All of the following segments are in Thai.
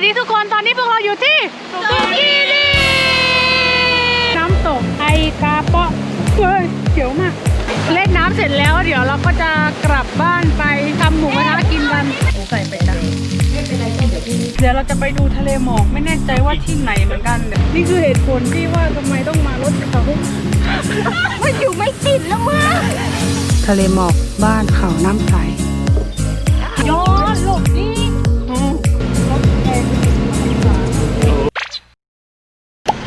สดีทุกคนตอนนี้พวกเราอยู่ที่สุกีรีน้ำตกไอกาเปาะเฮ้ยเขียวมาก เล่นน้ำเสร็จแล้ว เดี๋ยวเราก็จะกลับบ้านไปทำหมูกระทะกินกันโอ้ใส่ไปจังเดี๋ยวเราจะไปดูทะเลหมอกไม่แน่ใจว่าที่ไหนเหมือนกัน นี่คือเหตุผลที่ว่าทำไมต้องมารถเขามันอยู่ไม่ติดแล้วมั้งทะเลหมอกบ้านเขาน้ำใสย้อนหลบนี่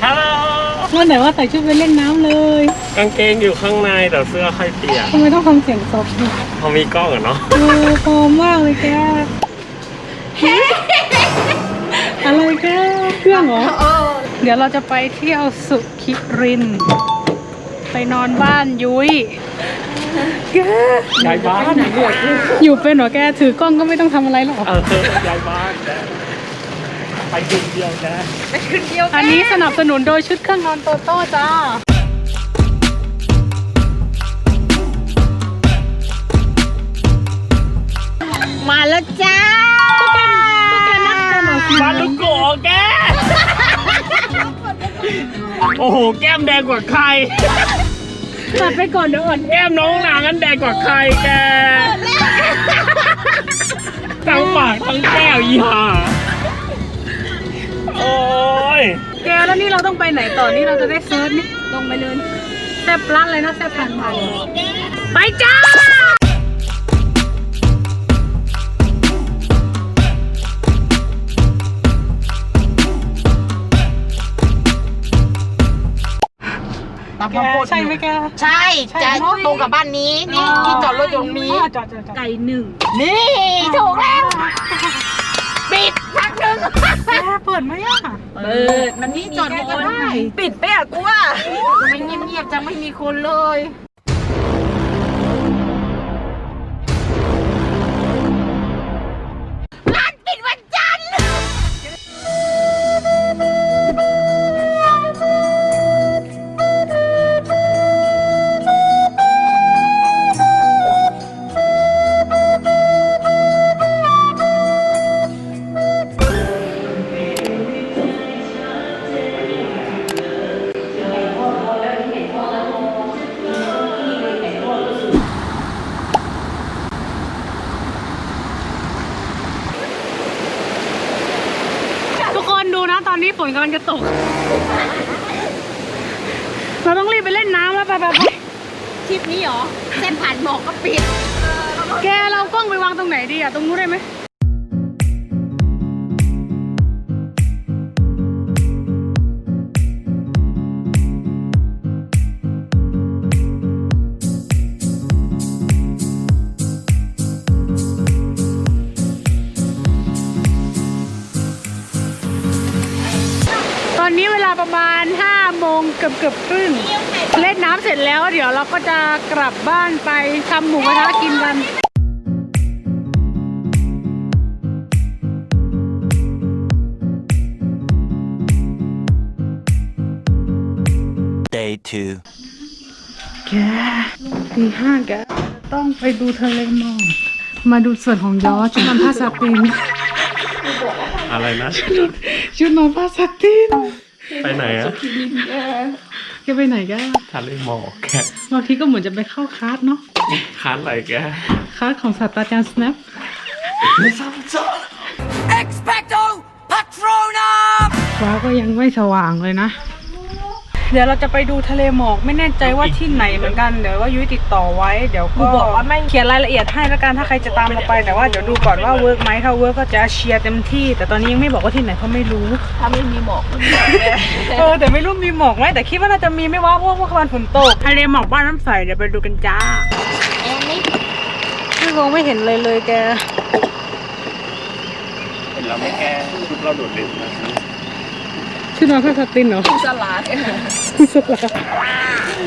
ฮัลโหลว่าไหนว่าใส่ชุดไปเล่นน้ำเลย กางเกงอยู่ข้างในแต่เสื้อค่อยเปียกทำไมต้องทำเสียงซบด้วยพอมีกล้องอะเนาะเออพร้อมมากเลยแกอะไรแกเครื่องเหรอ เดี๋ยวเราจะไปเที่ยวสุขิรินทร์ไปนอนบ้านยุ้ยแกย้ายบ้านอยู่เป็นเหรอแกถือกล้องก็ไม่ต้องทำอะไรหรอก เออย้ายบ้านแก ไปดึงเดียวแกไปขึ้นเดียวอันนี้สนับสนุนโดยชุดเครื่องนอนโตโต้จ้ามาแล้วจ้าพวกแกนัดกันเหรอมาลุกโกะแก โอ้โห แก้มแดงกว่าใคร ตัดไปก่อนเดี๋ยวอ่อนแก้มน้องนางนั้นแดงกว่าใครแกทั้งปากทั้งแก้วอีห่า โอ้ยแกแล้วนี่เราต้องไปไหนต่อนี่เราจะได้เซิร์ชนี่ลงไปเลยแซ่บรัดเลยนะแซ่บพันพันไปจ้าตามแกคำพูดใช่ไหมแก ใช่ใช่จะเนอะ ตรงกับบ้านนี้นี่ที่จอดรถอยู่ตรงนี้ อ๋อจอดจอดจอดไก่หนึ่งนี่ถูกแล้ว ปิดพักหนึ่งแกเปิดไหมอะเปิดมันนี่จอดรถก็ได้ ปิดไปอะกูว่าทำไมเงียบๆจังไม่มีคนเลย นดูนะตอนนี้ฝนกำลังจะตก เราต้องรีบไปเล่นน้ำแล้วไปไปไปทริปนี้เหรอ เส้นผ่านหมอกก็ปิด แกเรากล้องไปวางตรงไหนดีอะตรงนู้นได้ไหม กือบเกือบๆครึ่งเล่นน้ำเสร็จแล้วเดี๋ยวเราก็จะกลับบ้านไปทำหมูกระทะกินกัน Day two. แกตีห้าแกต้องไปดูทะเลหมอกมาดูส่วนของยอชุดนอนผ้าสตินอะไรนะ ชุดนอนผ้าสติน ไปไหนอะแกไปไหนแกทะเลหมอกแกบางทีก็เหมือนจะไปเข้าคลาสเนาะคันอะไรแกคลาสของศาสตราจารย์สแนป Expecto Patronum ฟ้าก็ยังไม่สว่างเลยนะ เดี๋ยวเราจะไปดูทะเลหมอกไม่แน่ใจว่าที่ไหนเหมือนกันเดี๋ยวว่ายุ้ยติดต่อไว้เดี๋ยวก็บอกว่าไม่เขียนรายละเอียดให้แล้วกันถ้าใครจะตามเราไปแต่ว่าเดี๋ยวดูก่อนว่าเวิร์กไหมถ้าเวิร์กก็จะเชียร์เต็มที่ แต่ตอนนี้ยังไม่บอกว่าที่ไหนเพราะไม่รู้ถ้าไม่มีหมอกก็มีเออแต่ไม่รู้มีหมอกไหมแต่คิดว่าน่าจะมีไม่ว่าเพราะว่าเมื่อวานฝนตกทะเลหมอกบ้านน้ำใสเดี๋ยวไปดูกันจ้าแอนนี่พี่คงไม่เห็นเลยเลยแกเห็นเราไม่แก้ชุดเราโดดเด่นนะ ชื่อนอนพระสตินเหรอสลัดคุณสลา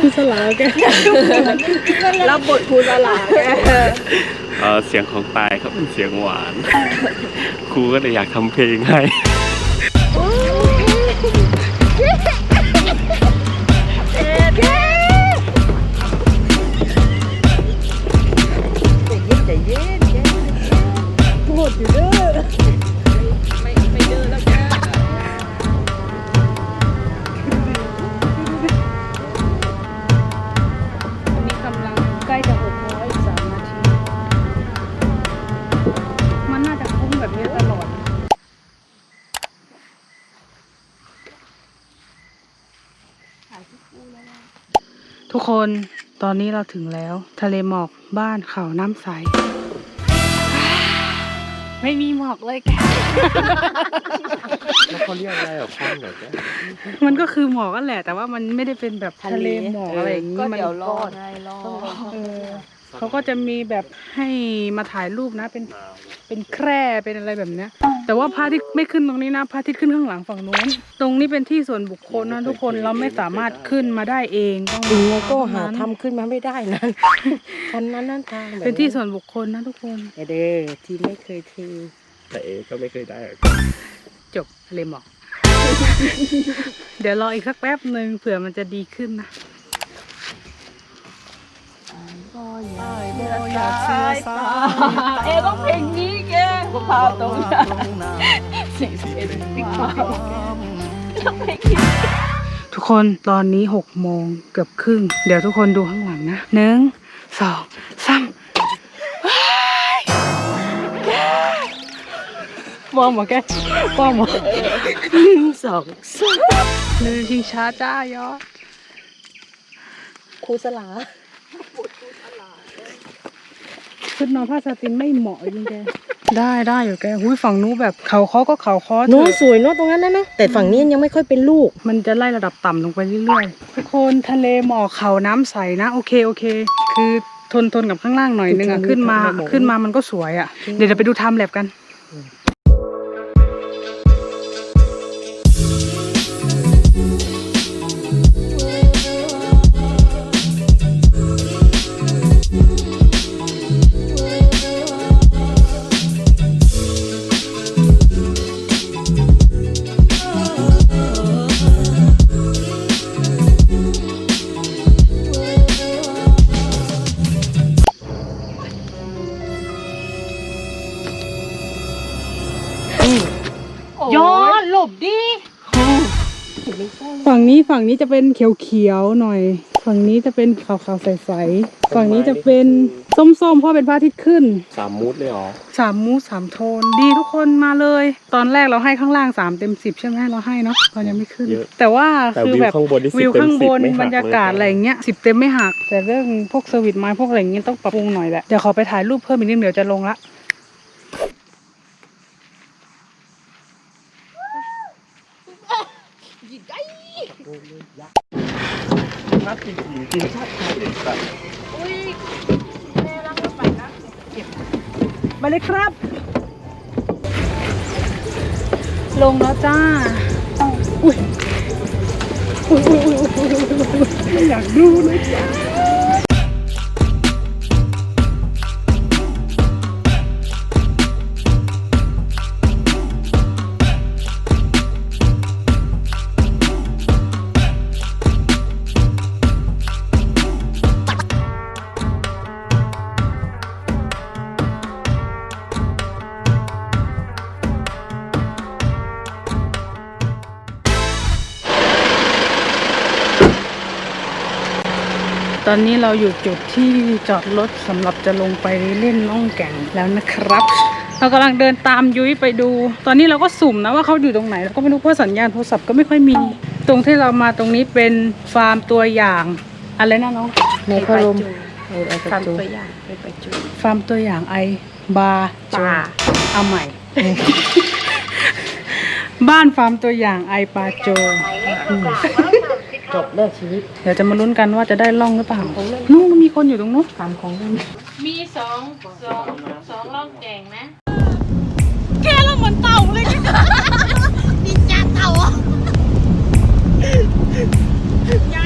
คุณสลาแกรับบทครูสลัดเออเสียงของตายเขาเป็นเสียงหวาน ครูก็เลยอยากทำเพลงให้ คนตอนนี้เราถึงแล้ว ทะเลหมอกบ้านเขาน้ำใส ไม่มีหมอกเลยแก แล้วเขาเรียกอะไรอะควันเหรอแกมันก็คือหมอกนั่นแหละ แต่ว่ามันไม่ได้เป็นแบบทะเลหมอกอะไรอย่างนี้ก็มันเดี๋ยวรอไงรอเออเขาก็จะมีแบบให้มาถ่ายรูปนะเป็นเป็นแคร่เป็นอะไรแบบเนี้ย แต่ว่าพระอาทิตย์ไม่ขึ้นตรงนี้นะพระอาทิตย์ขึ้นข้างหลังฝั่งนู้น ตรงนี้เป็นที่ส่วนบุคคลนะทุกคนเราไม่สามารถขึ้นมาได้เองต้องถึงแล้วก็หาเท่ทำนั้นขึ้นมาไม่ได้นะชั้นนั้นนั่นทางแบบเป็นที่ส่วนบุคคลนะทุกคนเด้อที่ไม่เคยทีแต่เอก็ไม่เคยได้อะจบทะเลหมอกเดี๋ยวรออีกสักแป๊บหนึ่งเผื่อมันจะดีขึ้นนะอยากเชื่อสาเอต้องเพลงนี้แก กูพาตรงนั้นสี่สิบเอ็ดปีทุกคนตอนนี้หกโมงเกือบครึ่ง เดี๋ยวทุกคนดูข้างหลังนะหนึ่งสองสามว้ายมองหมอแกมองหมอหนึ่งสองสามเดินชิงช้าจ้ายอดครูสลาชุดนอนผ้าสตินไม่เหมาะจริงแก ได้ได้อยู่แกหุ้ยฝั่งนู้นแบบเขาเคอก็เขาเคอเถโน้อะสวยเนาะตรงนั้นนะเนาะแต่ฝั่งนี้ยังไม่ค่อยเป็นลูก มันจะไล่ระดับต่ำลงไปเรื่อยๆทุกคนทะเลหมอกเขาน้ำใสนะ โอเคโอเค คือทนทนกับข้างล่างหน่อยนึงอะคือขึ้นมาทะเลหมอกขึ้นมามันก็สวยอะเดี๋ยวเราไปดูไทม์แลบกัน ฝั่งนี้ฝั่งนี้จะเป็นเขียวๆหน่อย ฝั่งนี้จะเป็นขาวๆใสๆฝั่งนี้จะเป็นส้มๆเพราะเป็นพระอาทิตย์ขึ้นสามมูดเลยเหรอสามมูสสามโทนดีทุกคนมาเลย ตอนแรกเราให้ข้างล่างสามเต็มสิบใช่ไหมเราให้เนาะตอนยังไม่ขึ้นเยอะแต่ว่าแต่คือวิวแบบข้างบนนี่10วิวข้างบนเต็ม10ไม่หักบรรยากาศเลยอะไรอย่างเงี้ยสิบเต็มไม่หักแต่เรื่องพวกเซอร์วิสไม้พวกอะไรอย่างเงี้ยต้องปรับปรุงหน่อยแหละเดี๋ยวขอไปถ่ายรูปเพิ่มอีกนิดเดี๋ยวจะลงละ นัดจริงๆทีมชาติไทยเลยสัตว์มาเลยครับ ลงแล้วจ้า อุ้ยอุ้ยอุ้ยอุ้ยอยากดูเลยจ้า ตอนนี้เราอยู่จุดที่จอดรถสำหรับจะลงไปเล่นล่องแก่งแล้วนะครับ เรากำลังเดินตามยุ้ยไปดู ตอนนี้เราก็สุ่มนะว่าเขาอยู่ตรงไหนเราก็ไม่รู้เพราะสัญญาณโทรศัพท์ก็ไม่ค่อยมี ตรงที่เรามาตรงนี้เป็นฟาร์มตัวอย่าง อะไรนะน้องในพระลมเออไอ้ฟาร์มจูตัวอย่างฟาร์มตัวอย่างไอบาโจปลาเอาใหม่ บ้านฟาร์มตัวอย่างไอปาโจ จบเลิกชีวิตเดี๋ยวจะมาลุ้นกันว่าจะได้ล่องหรือเปล่านู่นมีคนอยู่ตรงนู้นตามของนั่นมีสองสองสองร่องแก่งนะรอุ้ย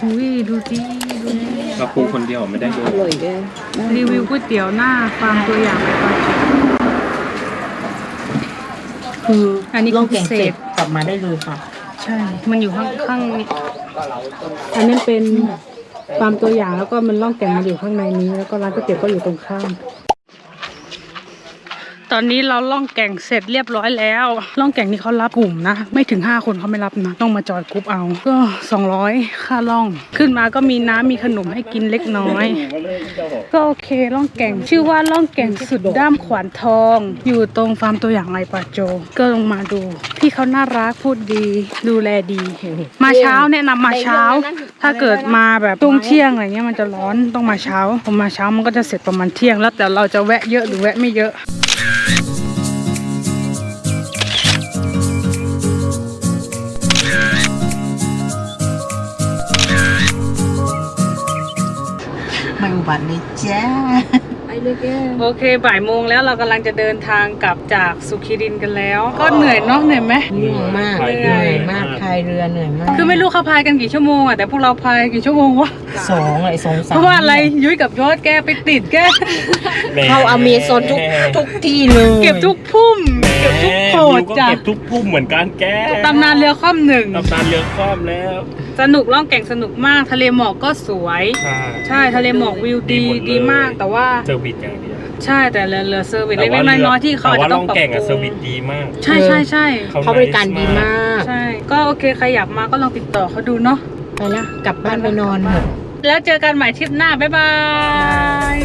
ดูดิดูดิเราปรุงคนเดียวไม่ได้เยอะอร่อยแกรีวิวก๋วยเตี๋ยวหน้าฟาร์มตัวอย่างไปก่อนคืออันนี้ลองคือแกงเศเสร็ษจกลับมาได้เลยค่ะ ใช่ มันอยู่ข้างข้างนี้อันนั้นเป็นฟาร์มตัวอย่างแล้วก็มันล่องแก่งมันอยู่ข้างในนี้ แล้วก็ร้านก๋วยเตี๋ยวก็อยู่ตรงข้าม ตอนนี้เราล่องแก่งเสร็จเรียบร้อยแล้ว ล่องแก่งนี่เขารับกลุ่มนะ ไม่ถึง 5 คนเขาไม่รับนะ ต้องมาจอยกรุ๊ปเอา ก็ 200 ค่าล่อง ขึ้นมาก็มีน้ำมีขนมให้กินเล็กน้อย ก็โอเคล่องแก่ง ชื่อว่าล่องแก่งสุดด้ามขวานทอง อยู่ตรงฟาร์มตัวอย่างไรปาโจ ก็ลงมาดู พี่เขาน่ารักพูดดี ดูแลดี มาเช้าแนะนำมาเช้า ถ้าเกิดมาแบบช่วงเที่ยงอะไรเงี้ยมันจะร้อนต้องมาเช้าพอมาเช้ามันก็จะเสร็จประมาณเที่ยงแล้วแต่เราจะแวะเยอะหรือแวะไม่เยอะ บัติเลยจ้าไปเลยแกโอเคบ่ายโมงแล้วเรากำลังจะเดินทางกลับจากสุขีรินกันแล้ว ก็เหนื่อยเนาะเหนื่อยไหม เหนื่อยมากพายเหเรือนื่อยมากพายเรือเหนื่อยมากคือไม่รู้เขาพายกันกี่ชั่วโมงอะแต่พวกเราพายกี่ชั่วโมงวะสองไอ้สองสามเพราะว่าอะไรยุ้ยกับยอดแกไปติดแกเข้าอเมซอนทุกทุกที่เลยเก็บทุกพุ่ม เก็บทุกโขดก็จ้ะ เก็บทุกพุ่มเหมือนกันแกตำนานเรือคว่ำหนึ่ง ตำนานเรือคว่ำแล้วสนุกล่องแก่งสนุกมาก ทะเลหมอกก็สวย ใช่ ใช่ทะเลหมอกวิวดีหดเลย ดีมาก แต่ว่าเซอร์วิสอย่างเดียวใช่แต่เรือเรือเซอร์วิสแต่เล็กว่าๆน้อยๆที่เขาอาจแต่ว่าจะล่ต้อองงปรับแก่งปอะรุเซอร์วิงสดีมากใช่ใช่ใช่เขาบริการดีมาก ใช่ ก็โอเคใครอยากมาก็ลองติดต่อเขาดูเนาะไปละกลับบ้านไปนอนเถอะ แล้วเจอกันใหม่ทริปหน้าบ๊ายบาย